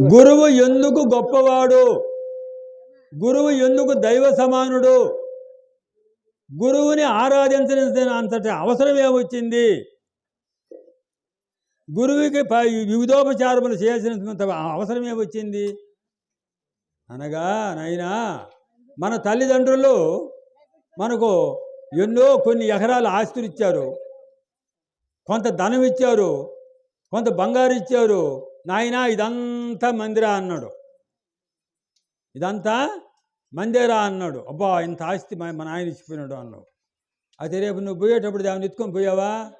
గురువు ఎందుకు గొప్పవాడు? గురువు ఎందుకు దైవ సమానుడు? గురువుని ఆరాధించిన అంతటి అవసరం ఏమొచ్చింది? గురువుకి వివిధోపచారములు చేయాల్సినంత అవసరం ఏమొచ్చింది? అనగా నాయనా మన తల్లిదండ్రులు మనకు ఎన్నో కొన్ని ఎకరాల ఆస్తులు ఇచ్చారు. కొంత ధనం ఇచ్చారు. కొంత బంగారు ఇచ్చారు. నాయనా ఇదంతా మందిరా అన్నాడు. ఇదంతా మందిరా అన్నాడు. అబ్బా ఇంత ఆస్తి మా ఆయన నాయన ఇచ్చిపోయినాడు అన్నాడు. అయితే రేపు నువ్వు పోయేటప్పుడు దాన్ని ఎత్తుకొని పోయావా?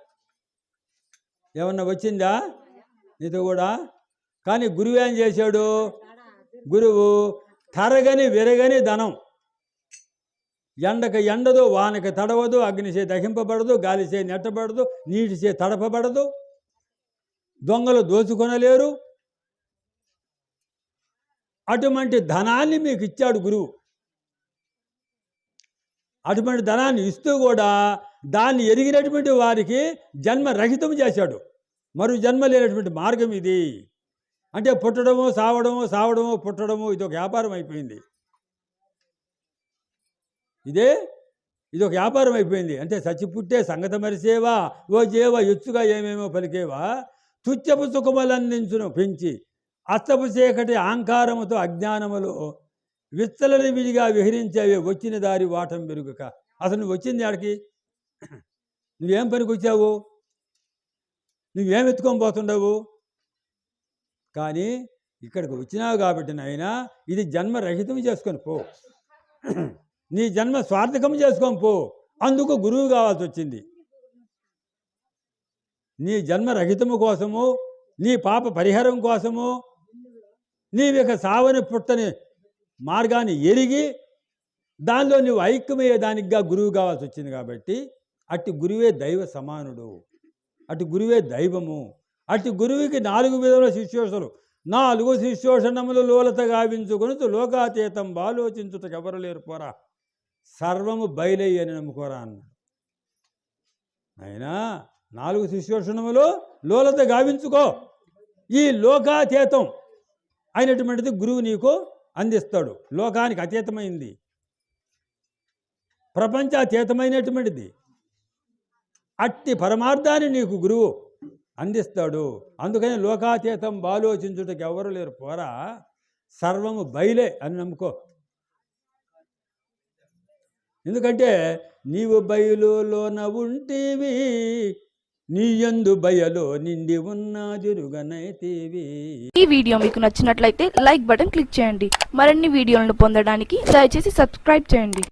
ఏమన్నా వచ్చిందా? నీతో కూడా? కానీ గురువు ఏం చేశాడు? గురువు తరగని విరగని ధనం. ఎండక ఎండదు వానకి తడవదు అగ్నిచే దహింపబడదు గాలిచే నెట్టబడదు నీటిచే తడపబడదు. దొంగలు దోచుకొనలేరు. అటువంటి ధనాన్ని మీకు ఇచ్చాడు గురువు. అటువంటి ధనాన్ని ఇస్తూ కూడా దాన్ని ఎరిగినటువంటి వారికి జన్మ రహితం చేశాడు. మరో జన్మ లేనటువంటి మార్గం ఇది. అంటే పుట్టడము సావడము సావడము పుట్టడము ఇది ఒక వ్యాపారం అయిపోయింది. ఇదే? ఇది ఒక వ్యాపారం అయిపోయింది. అంటే చచ్చి పుట్టే సంగత మరిసేవా ఓ చేవా ఎచ్చుగా ఏమేమో పలికేవా? తుచ్చపు సుఖములందించును పెంచి అస్తపు చీకటి అహంకారముతో అజ్ఞానములో విత్తలని విడిగా విహరించేవి వచ్చిన దారి వాటం పెరుగుక అసలు నువ్వు వచ్చింది ఆడికి? నువ్వేం పనికి వచ్చావు నువ్వేం ఎత్తుకొని పోతుండవు? కానీ ఇక్కడికి వచ్చినావు కాబట్టి నాయనా ఇది జన్మ రహితం చేసుకొని పో. నీ జన్మ స్వార్థకం చేసుకొని పో. అందుకు గురువు కావాల్సి వచ్చింది. నీ జన్మ రహితము కోసము నీ పాప పరిహారం కోసము నీవిక సావని పుట్టని మార్గాన్ని ఎరిగి దానిలో నువ్వు ఐక్యమయ్యేదానికిగా గురువు కావాల్సి వచ్చింది కాబట్టి అట్టి గురువే దైవ సమానుడు అటు గురువే దైవము అట్టి గురువుకి నాలుగు విధముల శిష్యోషలు నాలుగు శిష్యోషణములు లోలత గావించుకొని లోకాతీతం ఆలోచించుటకు ఎవరు లేరు పోరా? సర్వము బయలయ్యని నమ్ముకోరా అన్నాడు అయినా నాలుగు శిష్యోషణములు లోలత గావించుకో. ఈ లోకాతీతం అయినటువంటిది గురువు నీకు అందిస్తాడు. లోకానికి అతీతమైంది. ప్రపంచ అతీతమైనటువంటిది అట్టి పరమార్థాన్ని నీకు గురువు అందిస్తాడు. అందుకని లోకాతీతం ఆలోచించుటకు ఎవరు లేరు. పోరా సర్వము బయలే అని నమ్ముకో. ఎందుకంటే నీవు బయలులోన ఉంటివి నీ యందు బయలో నిండి ఉన్నదిరుగనైతేవి ఈ వీడియో మీకు నచ్చినట్లయితే లైక్ బటన్ క్లిక్ చేయండి. మరిన్ని వీడియోలను పొందడానికి దయచేసి సబ్స్క్రైబ్ చేయండి.